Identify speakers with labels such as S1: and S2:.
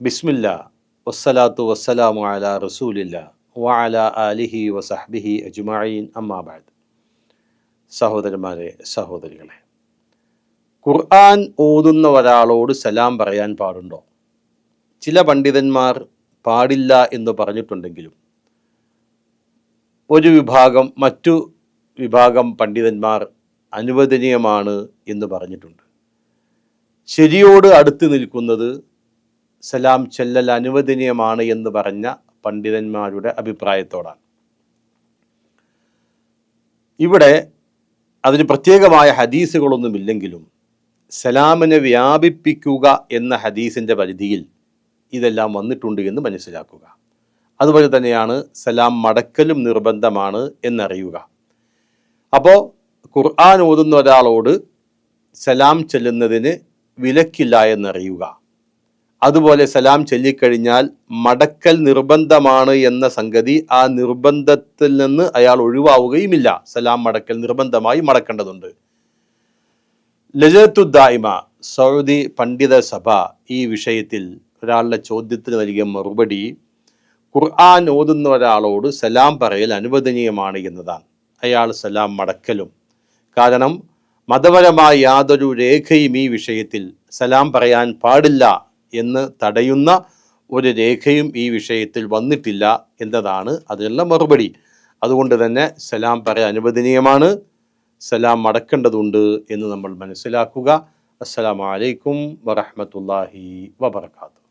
S1: ബിസ്മില്ല വസ്സലാത്തു വസ്സലാമു അല റസൂലില്ല വഅല ആലിഹി വസഹ്ബിഹി അജ്മഈൻ അമ്മാബാദ് സഹോദരന്മാരെ സഹോദരികളെ ഖുർആൻ ഓതുന്ന ഒരാളോട് സലാം പറയാൻ പാടുണ്ടോ? ചില പണ്ഡിതന്മാർ പാടില്ല എന്ന് പറഞ്ഞിട്ടുണ്ടെങ്കിലും ഒരു വിഭാഗം മറ്റു വിഭാഗം പണ്ഡിതന്മാർ അനുവദനീയമാണ് എന്ന് പറഞ്ഞിട്ടുണ്ട്. ശരിയോട് അടുത്ത് നിൽക്കുന്നത് സലാം ചെല്ലൽ അനുവദനീയമാണ് എന്ന് പറഞ്ഞ പണ്ഡിതന്മാരുടെ അഭിപ്രായത്തോടാണ്. ഇവിടെ അതിന് പ്രത്യേകമായ ഹദീസുകളൊന്നുമില്ലെങ്കിലും സലാമിനെ വ്യാപിപ്പിക്കുക എന്ന ഹദീസിന്റെ പരിധിയിൽ ഇതെല്ലാം വന്നിട്ടുണ്ട് എന്ന് മനസ്സിലാക്കുക. അതുപോലെ തന്നെയാണ് സലാം മടക്കലും നിർബന്ധമാണ് എന്നറിയുക. അപ്പോൾ ഖുർആൻ ഓതുന്ന ഒരാളോട് സലാം ചെല്ലുന്നതിന് വിലക്കില്ല എന്നറിയുക. അതുപോലെ സലാം ചൊല്ലിക്കഴിഞ്ഞാൽ മടക്കൽ നിർബന്ധമാണ് എന്ന സംഗതി ആ നിർബന്ധത്തിൽ നിന്ന് അയാൾ ഒഴിവാവുകയുമില്ല. സലാം മടക്കൽ നിർബന്ധമായി മടക്കേണ്ടതുണ്ട്. ലജത്തുദ്ദായിമ സൗദി പണ്ഡിത സഭ ഈ വിഷയത്തിൽ ഒരാളുടെ ചോദ്യത്തിന് നൽകിയ മറുപടി ഖുർആൻ ഓതുന്ന ഒരാളോട് സലാം പറയൽ അനുവദനീയമാണ് എന്നതാണ്. അയാൾ സലാം മടക്കലും. കാരണം മതപരമായ യാതൊരു രേഖയും ഈ വിഷയത്തിൽ സലാം പറയാൻ പാടില്ല എന്ന് തടയുന്ന ഒരു രേഖയും ഈ വിഷയത്തിൽ വന്നിട്ടില്ല എന്നതാണ് അതിനുള്ള മറുപടി. അതുകൊണ്ട് തന്നെ സലാം പറയാൻ അനുവദനീയമാണ്. സലാം മടക്കേണ്ടതുണ്ട് എന്ന് നമ്മൾ മനസ്സിലാക്കുക. അസ്സലാമലൈക്കും വറഹമത്തല്ലാഹി വബർക്കാത്തു